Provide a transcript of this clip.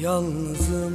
yalnızım.